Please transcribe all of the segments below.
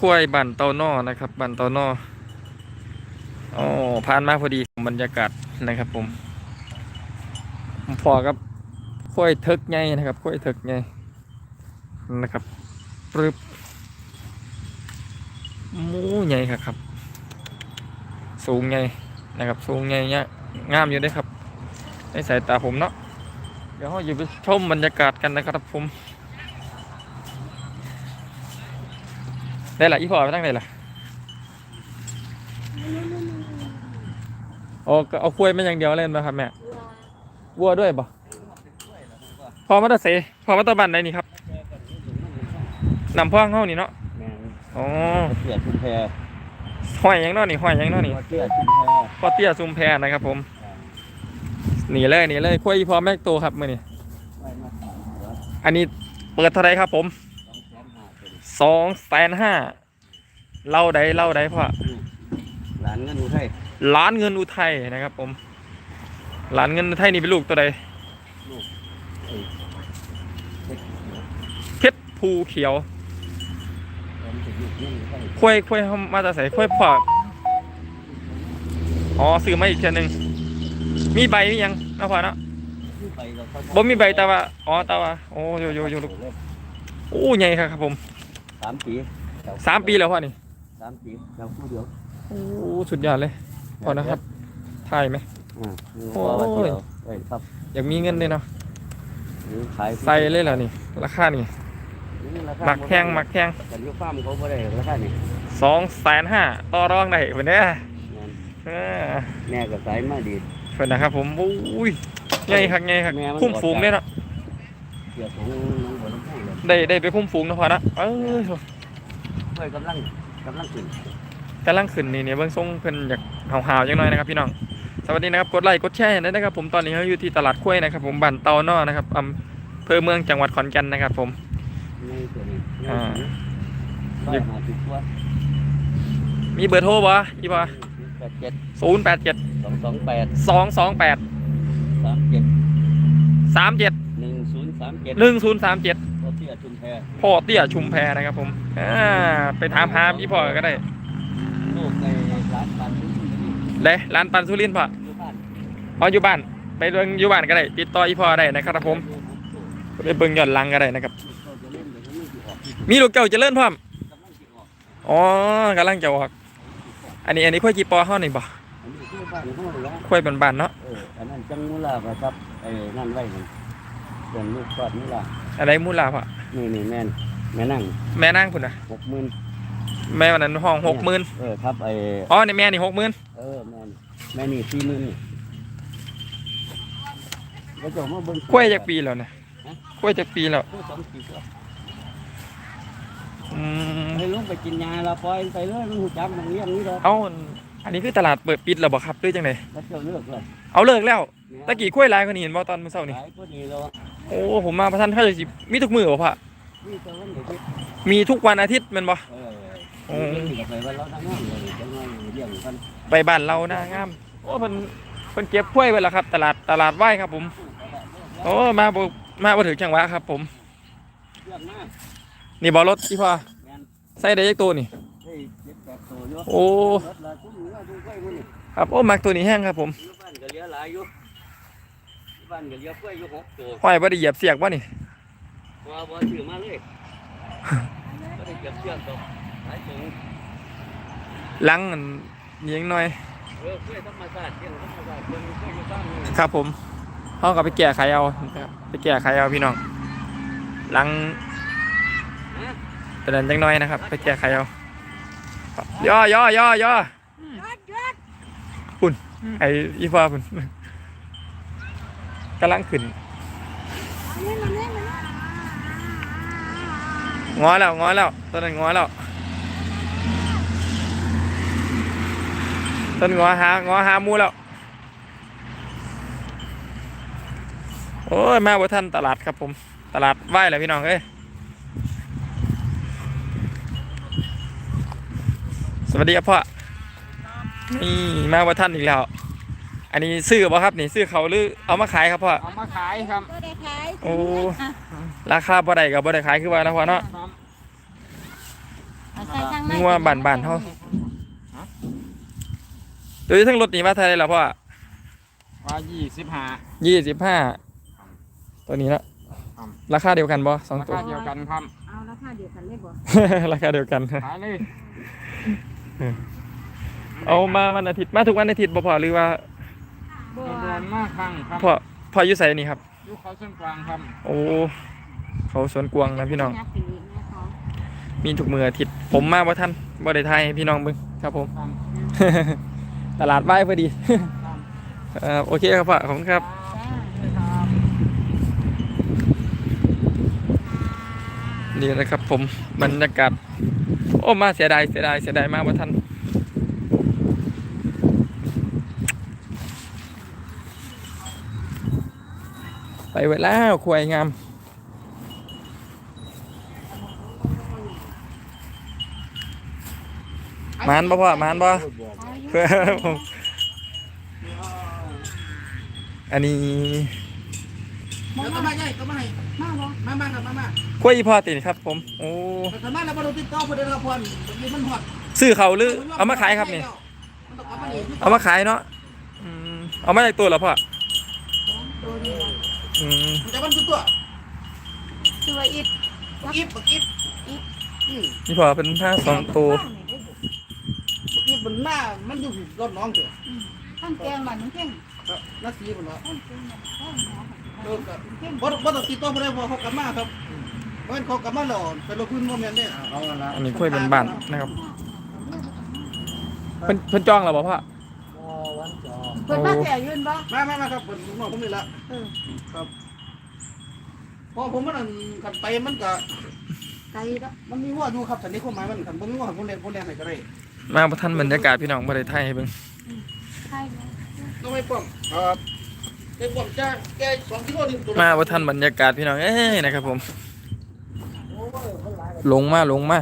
กล้วยบันเตานอนะครับ บันเตานออ๋อผ่านมาพอดีบรรยากาศนะครับผมผมพอกับกล้วยเทิกไงนะครับกล้วยเทิกไงนะครับปรึบมูใหญ่ครับครับ สูงไงนะครับ สูงไงเนี่ยงามอยู่ด้ครับในสายตาผมเนาะเดี๋ยวเราอยู่ไปชมบรรยากาศกันนะครับผม ได้ละอีพอไปตั้งไหนล่ะโอ้ก็เอากล้วยมาอย่างเดียวเล่นมาครับแม่วัวด้วยปะพอมาตะเสพอมาตะบันได้นี่ครับนำพ่องเข้านี่เนาะแม่นอ๋อเตี้ยชุมแพห้อยหยังเนาะนี่ห้อยหยังเนาะนี่เตี้ยชุมแพพ่อเตี้ยซุมแพนะครับ ผมหนีเลยหนีเลยกล้วยอีพอแม่โตครับมื่อนี้ไว้มาสามเหลืออันนี้เปิดเท่าไรครับผม สองแสนห้าเป็นสองแสนห้าเล่าใดเล่าใดพ่อหลานเงินอุทัยล้านเงินอุทัยนะครับ ผมล้านเงินอุทัยนี่เป็นลูกตัวใดเอ้ยเด็กเพชรภูเขียวผมจะอยู่เงินอุทัยค่อยค่อยเขามาจะใส่ค่อยพออ๋อซื้อมาอีกเทียหนึงมีใบมีหยังนะพ่อเนาะที่ไปเราเข้าบ่มีใบแต่ว่าอ๋อแต่ว่าโอ้โยโยโยลูกโอ้ใหญ่ครับครับผมสามปีสามปีแล้วพ่อนี่สามปีเราคู่เดียวโอ้สุดยอดเลยพอนะครับถ่ายไหมอ่าโอ้โอ้ยยเดียวเอ้ยครับอยากมีเงินเลยเนาะหรือขายใส่เลยเหรอนี่ราคานี่นี่ราคาหมักแข้งหมักแข้งแต่ยุคฟ้าร์มเขาไม่ได้ราคานี่สองแสนห้าต่อรองได้เพื่อนเด้อแม่นเออแม่ก็สายมาดีเพื่อนนะครับผมอุ้ยใหญ่ครับใหญ่ครับแม่มันคุ้มฝูงเลยเนาะเกี่ยวของ ได้ได้ไปคุ้มฝูงนะพอนะเออเฮ้ยกำลังกำลังขึ้นกำลังขึ้นนี่เนี่ยเบื้องทรงเพิ่นอยากหาวๆจังหน่อยนะครับ พี่น้องสวัสดีนะครับกดไลค์กดแชร์ด้วยนะครับ ผมตอนนี้เราอยู่ที่ตลาดกล้วยนะครับ ผมบ้านเตานอนะครับอำเภอเมืองจังหวัดขอนแก่นนะครับ ผมในตัวนี้อ่าร้อยห้าสิบตัวมีเบอร์โทรบ่อีบ่แปดเจ็ดศูนย์แปดเจ็ดสองสองแปดสองสองแปดสามเจ็ดสามเจ็ดหนึ่งศูนย์สามเจ็ดหนึ่งศูนย์สามเจ็ดโอเทีย ชุมแพพ่อเตี้ยชุมแพนะครับผมอ่าไปถามหาพี่พ่อก็ได้ลูกในร้านปันที่นี่เลยร้านปันสุรินทร์พ่ออยู่บ้านอ๋ออยู่บ้าน ไปเบิ่งอยู่บ้านก็ได้ ติดต่ออีพ่อได้นะครับผมไปเบิ่งย้อนหลังก็ได้นะครับเขาจะเล่นเดี๋ยวเขาไม่สิออกที่มีลูกเจ้าเจริญพร้อมกำลังสิออกอ๋อกำลังจะออกอันนี้อันนี้ค่อยกี่ปอเฮานี่บ่อันนี้คือบ้านเขาเลยนะค่อยบานๆเนาะเอออันนั้นจังมุลาไปครับไอ้นั่นไว้นี่ส่วนลูกกอดมุลาอะไรมูลาพ่อ นี่นี่แม่นแม่นั่งแม่นางพุ่นน่ะหกหมื่นแม่วันนั้นห้อง60,000เออครับไอ้อ๋อนี่แม่นี่60,000เออแม่นแม่นี่สี่หมื่นนี่แล้วเจะมาเบิ่งค่อยจักปีแล้วนะค่อยจักปีแล้วกล้วยสองปีแล้วอืมให้ลุงไปกินยาละปล่อยไปเลยมันหูจักมันเลี้ยงนี่ดอกเอ้าอันนี้คือตลาดเปิดปิดแล้วบ่ครับหรือจังไดแล้วเจ้าเลือกเลยเอาเลิกแล้ว ตะกี้ค่อยหลายกว่านี้เห็นบ่ตอนมื้อเช้านี่ขายก็ดีแล้วโอ้ผมมาประทันเขาจะสิมีทุกมื้อบ่พ่อนี่เจ้าวันเด็กที่มีทุกวันอาทิตย์แม่นบ่เออโอ้เออนี่ก็ไปวันเราทั้งนั้นเลยจังว่าเลี้ยงกันไปบ้านเราหน้างามโอ้เพิ่นเพิ่นเก็บกล้วยไว้แล้วครับ ตลาดตลาดไหว้ครับผมโอ้มาบ่มาบ่ถึงจังหวะครับ ผม เลี้ยงมากนี่บ่รถอีพ่อแม่นใส่ได้ยักตัวนี่ เฮ้ยเจ็ดแปดตัวอยู่โอ้ รถละคุ้มอยู่ว่าดูกล้วยมันนี่ครับโอ้มักตัวนี้แห้งครับผม อยู่บ้านก็เหลี้ยหลายอยู่อยู่ บ้านก็เหลี้ยกล้วยอยู่หกตัวห้อยบ่ได้เหยียบเสียกบ่นี่บ่บ่ซื้อมาเลยบ่ได้เก็บเชือกดอกหลายตัวหลังอันนี้ยังน้อย เออกล้วยธรรมชาติเลี้ยงธรรมชาติเพิ่นกล้วยอยู่บ้านนี่ครับผมเฮาก็ไปแก้ไขเอานะครับไปแก้ไขเอาพี่น้องหลังฮะเป็นนั้นจังน้อยนะครับ ไปแก้ไขเอาย่อย่อย่อย่อคุณไอ้อีฟ้าคุณ กำลังขึ้นงอแล้วงอแล้วต้นนั้นงอแล้วต้นงอหางอหามูแล้วโอ้ยมาบ่ทันตลาดครับผม ตลาดไหว้แล้วพี่น้องเอ้ยสวัสดีครับพ่อนี่มาบ่ทันอีกแล้ว อันนี้ซื้อบ่ครับนี่ซื้อเขาหรือเอามาขายครับพ่อ เอามาขายครับก็ได้ขายโอ้ ราคาบ่ได้กับบ่ได้ขายคือว่านะพ่อเนาะ ครับเอาใส่งัวบ้านบ้านๆเฮาตัวนี้ทั้งรถนี่มาเท่าไหร่ล่ะพ่อว่ายี่สิบห้า ยี่สิบห้าตัวนี้ละครับ ราคาเดียวกันบ่สองราตัว คา เดียวกันครับ เอาราคาเดียวกันเลยบ่ราคาเดียวกัน ขายเลยเอามาวันอาทิตย์มาทุกวันอาทิตย์บ่พอหรือว่า บ่เดือนมากครั้งครับพ่อพ่ออยู่ไสนี่ครับอยุคเขาเส้นกลางครับโอ้เขาสวนกวางนะพี่น้องยักษ์อีกนะเขามีทุกมืออาทิตย์ผมมาบ่ทันบ่ได้ทายให้พี่น้องเบิ่งครับผม ครับตลาดว่ายพอดีครับเอ่อโอเคครับพ่อขอบคุณครับจ้าครับนี่นะครับผมบรรยากาศโอ้มาเสียดายเสียดายเสียดายมากว่าท่าน ไปไว้แล้วควายงามมานบ่พ่อมานบ่เพื่อผมอันนี้เดี๋ยวก็มาใหญ่ก็มาให้มาบ่มามาครับมามาควายอีพ่อติครับ ผม โอ้แต่ถ้ามาแล้วมาดูติดต่อเพื่อนละพรนี่มันหอดซื้อเขาหรือเอามาขายครับนี่มันต้องเอามานี่เอามาขายเนาะอืมเอามาจากตัวเหรอพ่อตัวนี้บ่ อืมมันจะมันคือตัวตัวอิดบักอิบบักอิบอืมนี่พ่อเป็นผ้าสองตัวบักอิบมันหน้ามันอยู่รถน้องเถอะข้างแกงบ้านน้องเก่งครับนักสีมันเนาะข้างแกงบ้านข้างหมอเออครับบ่บ่ต้องติดต่อเพื่อนพอเขากลับมาครับเพราะเขากลับมาหล่อไปลงพื้นโมเมนต์เนี่ยเอาละอันนี้กล้วยเป็นบ้านๆนะครับเพิ่นเพิ่นจ้องเหรอบ่พ่อ เพิ่นมาแต่ยืนบ่มามามาครับผมน้องผมนี่ละเออครับพอผมมันกันไปมันก็ไกลแล้วมันมีว่าอยู่ครับสันนิษฐานหมายมันกันผมมีว่าผมเรียนผมเรียนไหนก็ได้มาบ่ทันบรรยากาศพี่น้องบ่ได้ถ่ายให้เบิ่งใช่ไหมต้องไม่ป้อมครับไอ้ป้อมจ้าแกสองกิโลนึงตัวมาบ่ทันบรรยากาศพี่น้องเอ้ยนะครับผมลงมาลงมา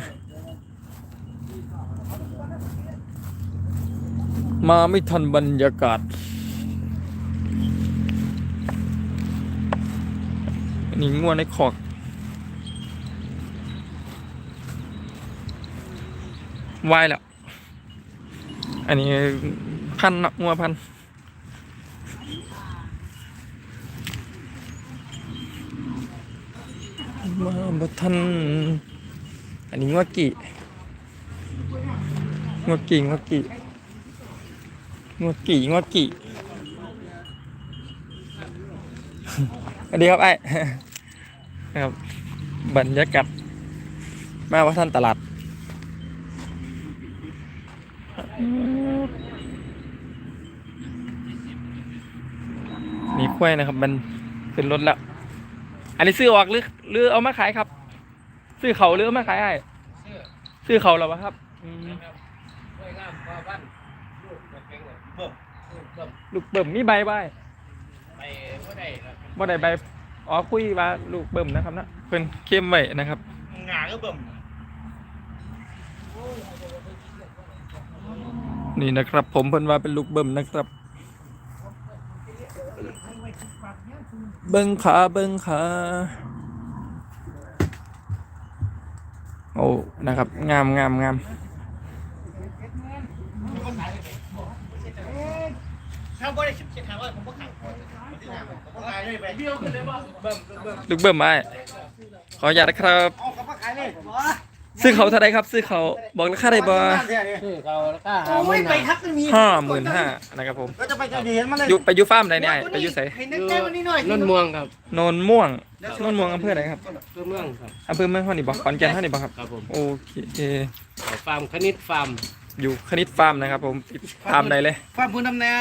มาไม่ทันบรรยากาศ อันนี้งัวในคอกวายแล้ว อันนี้พันเนาะงัวพันมาบัทัน อันนี้งวดกี่งวดกี่งวดกี่งวดกี่งวดกี่สวัสดีครับไอ้ นะครับ บรรยากาศมาวัฒนตลาดมีกล้วยนะครับ มันขึ้นรถแล้ว อันนี้ซื้อออกหรือหรือเอามาขายครับ ซื้อเขาหรือเอามาขายไอ้ซื้อเขาเหรอวะครับอืมลูกเบิ่มมีใบใบไปว่าได้ครับบ่ได้ใบ อ๋อคุยว่าลูกเบิ่มนะครับนะเพิ่นเข้มไว้นะครับงาก็เบิ่มนี่นะครับ ผมเพิ่นว่าเป็นลูกเบิ่มนะครับ เบิ่งขาเบิ่งขาโอ้นะครับ งามงามงามถ้าบ่ได้ชิบเช็ดทางว่าผมก็ขังผมก็ขายเลยไปเบี้ยวขึ้นเลยบ่เบิ่มเบิ่มลูกเบิ่มไอ้ขออนุญาตนะครับเอาเขามาขายเลยซื้อเขาเท่าไรครับ ซื้อเขาบอกราคาได้บ่ชื่อเขาแล้วก็โอ้ยไปทักมันมีห้าหมื่นห้านะครับผมก็จะไปจะเห็นมันเลยอยู่ไปอยูฟาร์มไหนเนี่ยไอ้ไปอยูไสให้นึกใจมันนิดหน่อยนนม่วงครับโนนม่วงโนนม่วงอำเภอไหนครับตัวเมืองครับอำเภอเมืองเท่านี้บ่ขอนแก่นเท่านี้บ่ครับครับผมโอเคฟาร์มคณิตฟาร์มอยู่คณิตฟาร์มนะครับผมติดตามได้เลยฟ้าพื้นน้ำแน่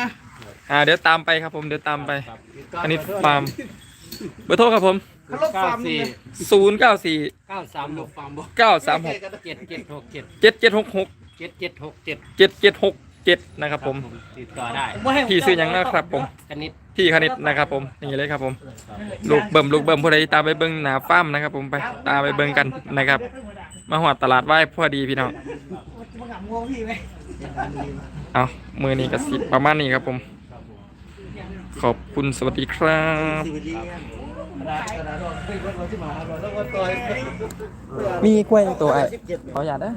อ่าเดี๋ยวตามไปครับผมเดี๋ยวตามไปครับคณิตฟาร์มเบอร์โทรครับผมคารถฟาร์มนี่0 9 4 เก้าสามหกฟาร์มบ่9 3 6 เจ็ดเจ็ดหกเจ็ด7 7 6 6 เจ็ดเจ็ดหกเจ็ด7 7 6 7นะครับผม ติดต่อได้พี่ซื้อหยังนะครับผมคณิตพี่คณิตนะครับผมนี่เลยครับผม ลูกเบิ่มลูกเบิ่มผู้ใดตามไปเบิ่งหนาฟ้าร์มนะครับ ผมไปตามไปเบิ่งกันนะครับ มาหอดตลาดไหว้พอดีพี่น้องมันกับงวงพี่ไหมเอามือนี้ก็สิประมาณนี้ครับผม ขอบคุณสวัสดีครับสวัสดีขนามมีกล้วยตัวไอ้เขออยากได้